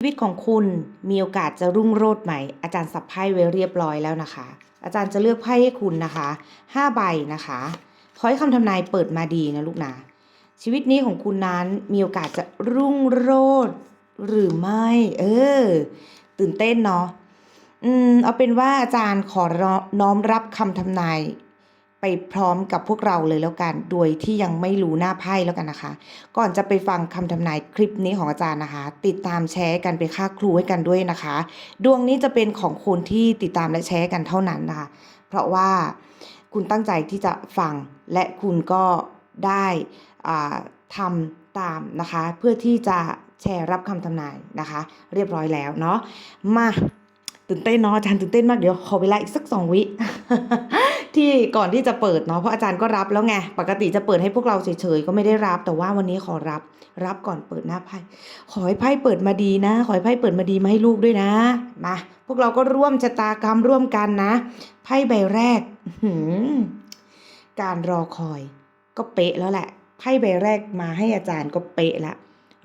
ชีวิตของคุณมีโอกาสจะรุ่งโรจน์ไหม อาจารย์สับไพ่ไว้เรียบร้อยแล้วนะคะ อาจารย์จะเลือกไพ่ให้คุณนะคะห้าใบนะคะขอให้คำทำนายเปิดมาดีนะลูกนะชีวิตนี้ของคุณนั้นมีโอกาสจะรุ่งโรจน์หรือไม่ เออ ตื่นเต้นเนาะอืมเอาเป็นว่าอาจารย์ขอน้อมรับคำทำนาย ไปพร้อมกับพวกเราเลยแล้วกัน โดยที่ยังไม่รู้หน้าไพ่แล้วกันนะคะ ก่อนจะไปฟังคำทำนายคลิปนี้ของอาจารย์นะคะ ติดตามแชร์กันเป็นค่าครูให้กันด้วยนะคะ ดวงนี้จะเป็นของคนที่ติดตามและแชร์กันเท่านั้นนะคะ เพราะว่าคุณตั้งใจที่จะฟังและคุณก็ได้ทำตามนะคะ เพื่อที่จะแชร์รับคำทำนายนะคะ เรียบร้อยแล้วเนาะ มาตื่นเต้นเนาะอาจารย์ตื่นเต้นมากเดี๋ยวขอเวลาอีกสักสองวิ ที่ก่อนที่จะเปิดเนาะเพราะอาจารย์ก็รับแล้วไงปกติจะเปิดให้พวกเราเฉยๆก็ไม่ได้รับ แต่ว่าวันนี้ขอรับ รับก่อนเปิดหน้าไพ่ขอให้ไพ่เปิดมาดีนะ ขอให้ไพ่เปิดมาดีมาให้ลูกด้วยนะมาพวกเราก็ร่วมชะตากรรมร่วมกันนะไพ่ใบแรกหการรอคอย ก็เป๊ะแล้วแหละไพ่ใบแรกมาให้อาจารย์ก็เป๊ะละ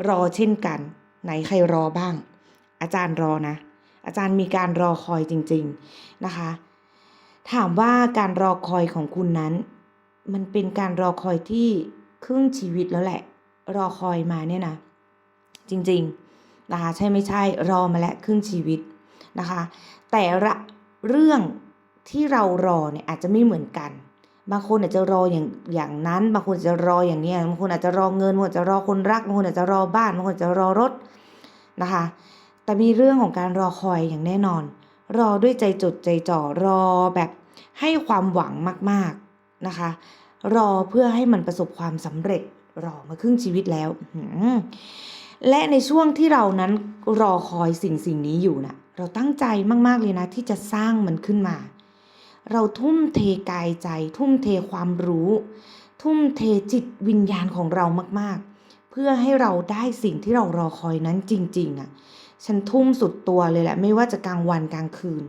รอเช่นกัน ไหนใครรอบ้าง อาจารย์รอนะ อาจารย์มีการรอคอยจริง ๆนะคะ ถามว่าการรอคอยของคุณนั้น มันเป็นการรอคอยที่ครึ่งชีวิตแล้วแหละ รอคอยมาเนี่ยนะจริงๆนะคะใช่ไม่ใช่รอมาแล้วครึ่งชีวิตนะคะ แต่ละเรื่องที่เรารอเนี่ยอาจจะไม่เหมือนกัน บางคนอาจจะรออย่างอย่างนั้น บางคนจะรออย่างนี้บางคนอาจจะรอเงินบางคนอาจจะรอคนรักบางคนอาจจะรอบ้านบางคนจะรอรถนะคะ แต่มีเรื่องของการรอคอยอย่างแน่นอน รอด้วยใจจดใจจ่อรอแบบให้ความหวังมากๆนะคะ รอเพื่อให้มันประสบความสำเร็จรอมาครึ่งชีวิตแล้ว และในช่วงที่เรานั้นรอคอยสิ่งสิ่งนี้อยู่นะ่ะ เราตั้งใจมาก ๆ เลยนะ ที่จะสร้างมันขึ้นมา เราทุ่มเทกายใจ ทุ่มเทความรู้ ทุ่มเทจิตวิญญาณของเรามาก ๆ เพื่อให้เราได้สิ่งที่เรารอคอยนั้นจริง ๆอะ ฉันทุ่มสุดตัวเลยแหละ ไม่ว่าจะกลางวันกลางคืน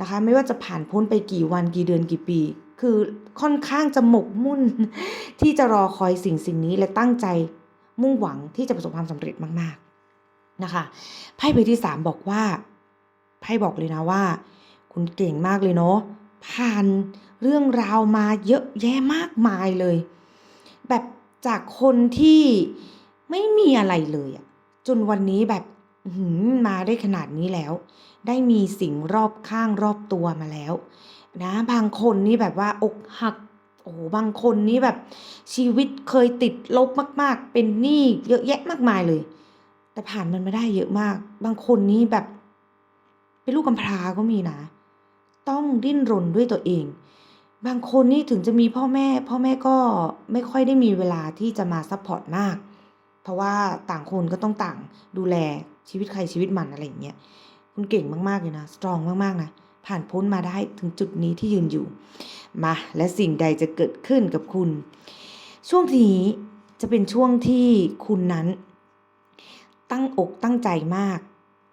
นะคะ ไม่ว่าจะผ่านพ้นไปกี่วันกี่เดือนกี่ปี คือค่อนข้างจะหมกมุ่น ที่จะรอคอยสิ่งสิ่งนี้และตั้งใจมุ่งหวังที่จะประสบความสำเร็จมากๆนะคะไพ่ใบที่สามบอกว่าไพ่บอกเลยนะว่า คุณเก่งมากเลยเนาะผ่านเรื่องราวมาเยอะแยะมากมายเลย แบบจากคนที่ไม่มีอะไรเลยอะจนวันนี้แบบ มาได้ขนาดนี้แล้ว ได้มีสิ่งรอบข้างรอบตัวมาแล้ว นะ บางคนนี่แบบว่าอกหักโอ้โหบางคนนี่แบบชีวิตเคยติดลบมากๆ เป็นหนี้เยอะแยะมากมายเลย แต่ผ่านมันมาได้เยอะมาก บางคนนี่แบบ เป็นลูกกำพร้าก็มีนะ ต้องดิ้นรนด้วยตัวเอง บางคนนี่ถึงจะมีพ่อแม่ พ่อแม่ก็ไม่ค่อยได้มีเวลาที่จะมาซัพพอร์ตมาก เพราะว่าต่างคนก็ต้องต่างดูแล ชีวิตใครชีวิตมันอะไรอย่างเงี้ยคุณเก่งมากๆเลยนะสตรองมากๆนะผ่านพ้นมาได้ถึงจุดนี้ที่ยืนอยู่มาและสิ่งใดจะเกิดขึ้นกับคุณ ช่วงนี้จะเป็นช่วงที่คุณนั้น ตั้งอกตั้งใจมาก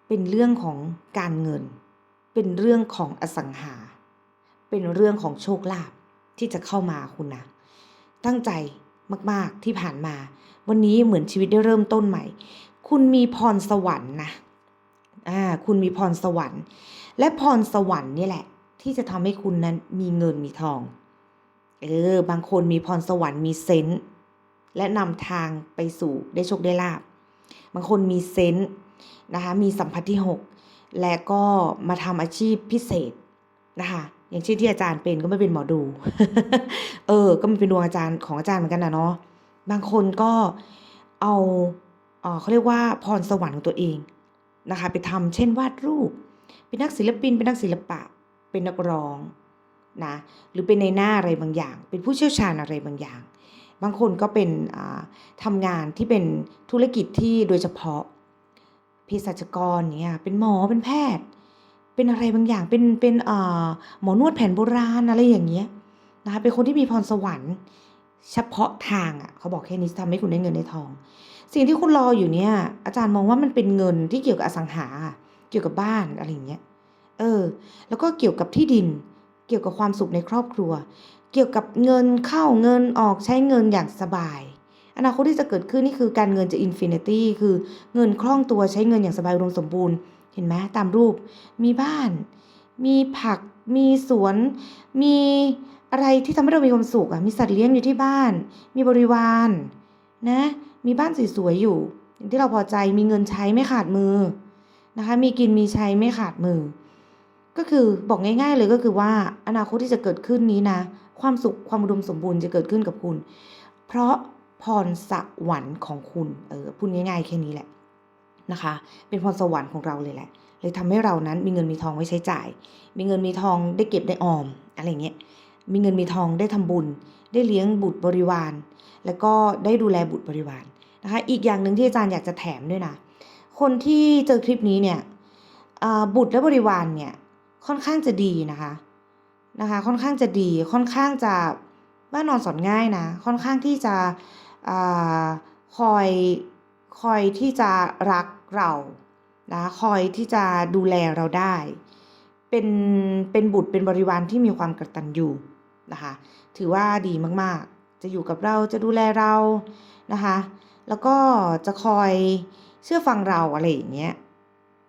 เป็นเรื่องของการเงิน เป็นเรื่องของอสังหา เป็นเรื่องของโชคลาภที่จะเข้ามาคุณนะตั้งใจมากๆที่ผ่านมา วันนี้เหมือนชีวิตได้เริ่มต้นใหม่ คุณมีพรสวรรค์นะอ่าคุณมีพรสวรรค์ และพรสวรรค์นี่แหละ ที่จะทำให้คุณนั้นมีเงินมีทอง เออ บางคนมีพรสวรรค์มีเซนส์และนำทางไปสู่ได้โชคได้ลาบบางคนมีเซนส์นะคะมีสัมผัสที่ 6 และก็มาทำอาชีพพิเศษนะคะอย่างเช่นที่อาจารย์เป็นก็ไม่เป็นหมอดู เออ ก็มันเป็นดวงอาจารย์ของอาจารย์เหมือนกันนะเนาะบางคนก็เอา เอ่อเขาเรียกว่าพรสวรรค์ของตัวเองนะคะไปทำเช่นวาดรูป เป็นนักศิลปิน เป็นนักศิลปะ เป็นนักร้องนะหรือเป็นในหน้าอะไรบางอย่าง เป็นผู้เชี่ยวชาญอะไรบางอย่าง บางคนก็เป็นอ่าทำงานที่เป็นธุรกิจที่โดยเฉพาะเภสัชกรเนี่ยเป็นหมอเป็นแพทย์ เป็นอะไรบางอย่างเป็นเป็นหมอนวดแผนโบราณอะไรอย่างเงี้ยนะคะเป็นคนที่มีพรสวรรค์ เฉพาะทางอะเขาบอกแค่นี้ทำให้คุณได้เงินได้ทอง สิ่งที่คุณรออยู่เนี่ย อาจารย์มองว่ามันเป็นเงินที่เกี่ยวกับอสังหา เกี่ยวกับบ้านอะไรอย่างเงี้ย เออ แล้วก็เกี่ยวกับที่ดิน เกี่ยวกับความสุขในครอบครัว เกี่ยวกับเงินเข้าเงินออกใช้เงินอย่างสบาย อนาคตที่จะเกิดขึ้นนี่คือการเงินจะอินฟินิตี้คือเงินคล่องตัวใช้เงินอย่างสบายอุดมสมบูรณ์ เห็นไหมตามรูป มีบ้าน มีผัก มีสวน มีอะไรที่ทำให้เรามีความสุขอะ มีสัตว์เลี้ยงอยู่ที่บ้าน มีบริวาร นะ มีบ้านสวยๆอยู่ อย่างที่เราพอใจมีเงินใช้ไม่ขาดมือนะคะ มีกินมีใช้ไม่ขาดมือ ก็คือบอกง่าย ๆ เลยก็คือว่าอนาคตที่จะเกิดขึ้นนี้นะ ความสุขความอุดมสมบูรณ์จะเกิดขึ้นกับคุณ เพราะพรสวรรค์ของคุณเออพูดง่ายๆแค่นี้แหละนะคะ เป็นพรสวรรค์ของเราเลยแหละ เลยทำให้เรานั้นมีเงินมีทองไว้ใช้จ่าย มีเงินมีทองได้เก็บได้ออมอะไรเงี้ยมีเงินมีทองได้ทำบุญ ได้เลี้ยงบุตรบริวาร แล้วก็ได้ดูแลบุตรบริวารนะคะ อีกอย่างหนึ่งที่อาจารย์อยากจะแถมด้วยนะ คนที่เจอคลิปนี้เนี่ยบุตรและบริวารเนี่ยค่อนข้างจะดีนะคะนะคะ ค่อนข้างจะดีค่อนข้างจะบ้านนอนสอนง่ายนะ ค่อนข้างที่จะอคอยคอยที่จะรักเรานะคอยที่จะดูแลเราได้ เป็นเป็นบุตรเป็นบริวารที่มีความกระตัญญูนะคะ ถือว่าดีมากๆ จะอยู่กับเราจะดูแลเรานะคะ แล้วก็จะคอยเชื่อฟังเราอะไรอย่างเงี้ย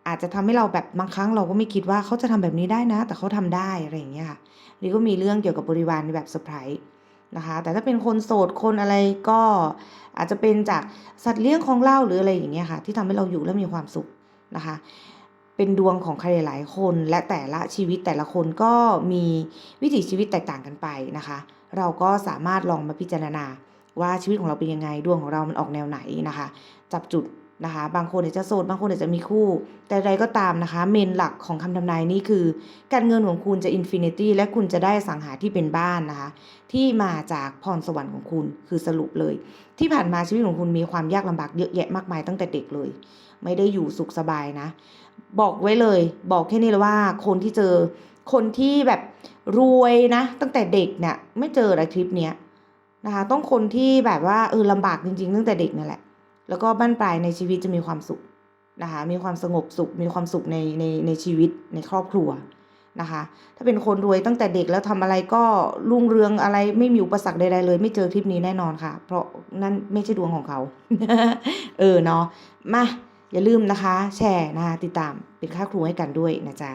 อาจจะทำให้เราแบบบางครั้งเราก็ไม่คิดว่าเขาจะทำแบบนี้ได้นะ แต่เขาทำได้อะไรอย่างเงี้ยค่ะหรือก็มีเรื่องเกี่ยวกับบริวารในแบบเซอร์ไพรส์นะคะ แต่ถ้าเป็นคนโสดคนอะไรก็อาจจะเป็นจากสัตว์เลี้ยงของเราหรืออะไรอย่างเงี้ยค่ะ ที่ทำให้เราอยู่แล้วมีความสุขนะคะ เป็นดวงของใครหลายคนและแต่ละชีวิตแต่ละคนก็มีวิถีชีวิตแตกต่างกันไปนะคะ เราก็สามารถลองมาพิจารณา ว่าชีวิตของเราเป็นยังไงดวงของเรามันออกแนวไหนนะคะ จับจุดนะคะ บางคนอาจจะโสดบางคนอาจจะมีคู่ แต่ใดก็ตามนะคะ เมนหลักของคำทำนายนี้คือ การเงินของคุณจะอินฟินิตี้และคุณจะได้สังหาที่เป็นบ้านนะคะ ที่มาจากพรสวรรค์ของคุณคือสรุปเลย ที่ผ่านมาชีวิตของคุณมีความยากลำบากเยอะแยะมากมายตั้งแต่เด็กเลย ไม่ได้อยู่สุขสบายนะ บอกไว้เลย บอกแค่นี้เลยว่าคนที่เจอคนที่แบบ รวยนะ ตั้งแต่เด็กเนี่ยไม่เจออะไรคลิปเนี้ยนะคะ ต้องคนที่แบบว่าเออลำบากจริง ๆ ตั้งแต่เด็กนั่นแหละ แล้วก็บ้านปลายในชีวิตจะมีความสุขนะคะ มีความสงบสุข มีความสุขในในในชีวิตในครอบครัวนะคะ ถ้าเป็นคนรวยตั้งแต่เด็กแล้วทำอะไรก็รุ่งเรืองอะไรไม่มีอุปสรรคใดๆเลย ไม่เจอคลิปนี้แน่นอนค่ะ เพราะนั่นไม่ใช่ดวงของเขา เออเนาะมาอย่าลืมนะคะ แชร์นะคะติดตามเป็นค่าครูให้กันด้วยนะจ๊ะ